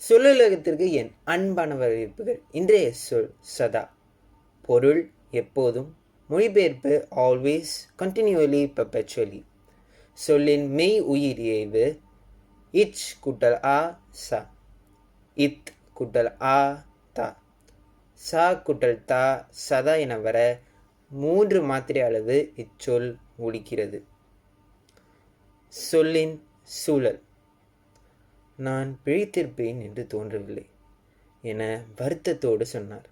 சொல்லுலகத்திற்கு என் அன்பான வரவேற்புகள் இன்றைய சொல் சதா. பொருள் எப்போதும் மொழிபெயர்ப்பு ஆல்வேஸ் கண்டினியூவலி பெர்பெச்சுவலி சொல்லின் மெய் உயிர் இயைவு இச் குட்டல் ஆ ச. இத் குட்டல் ஆ தா. சா குட்டல் தா சதா என வர மூன்று மாத்திரை அளவு இச்சொல் ஒழிக்கிறது சொல்லின் சூழல். நான் பிழைத்திருப்பேன் என்று தோன்றவில்லை என வருத்தத்தோடு சொன்னார்.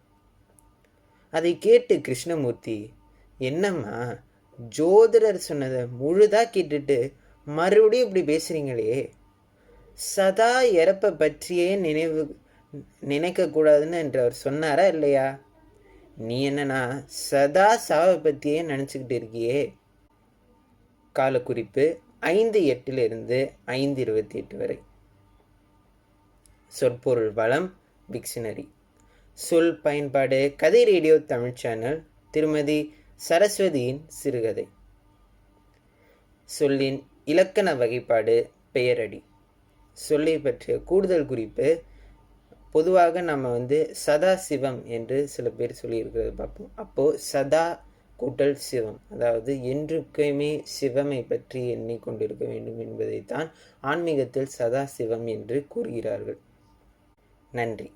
அதை கேட்டு கிருஷ்ணமூர்த்தி என்னம்மா ஜோதிடர் சொன்னதை முழுதா கேட்டுட்டு மறுபடியும் இப்படி பேசுறீங்களே? சதா இறப்பை பற்றியே நினைவு நினைக்கக்கூடாதுன்னு என்று அவர் சொன்னாரா இல்லையா? நீ என்னன்னா சதா சாவை பற்றியே நினச்சிக்கிட்டு இருக்கியே? காலக்குறிப்பு ஐந்து எட்டிலிருந்து ஐந்து இருபத்தி எட்டு வரை. சொற்பொருள் வளம் டிக்ஷனரி சொல் பயன்பாடு கதை ரேடியோ தமிழ் சேனல் திருமதி சரஸ்வதியின் சிறுகதை. சொல்லின் இலக்கண வகைப்பாடு பெயரடி. சொல்லை பற்றிய கூடுதல் குறிப்பு பொதுவாக நம்ம வந்து சதா சிவம் என்று சில பேர் சொல்லியிருக்கிறது பார்ப்போம். அப்போது சதா கூட்டல் சிவம் அதாவது என்றுக்குமே சிவமை பற்றி எண்ணிக்கொண்டிருக்க வேண்டும் என்பதைத்தான் ஆன்மீகத்தில் சதா சிவம் என்று கூறுகிறார்கள். நன்றி.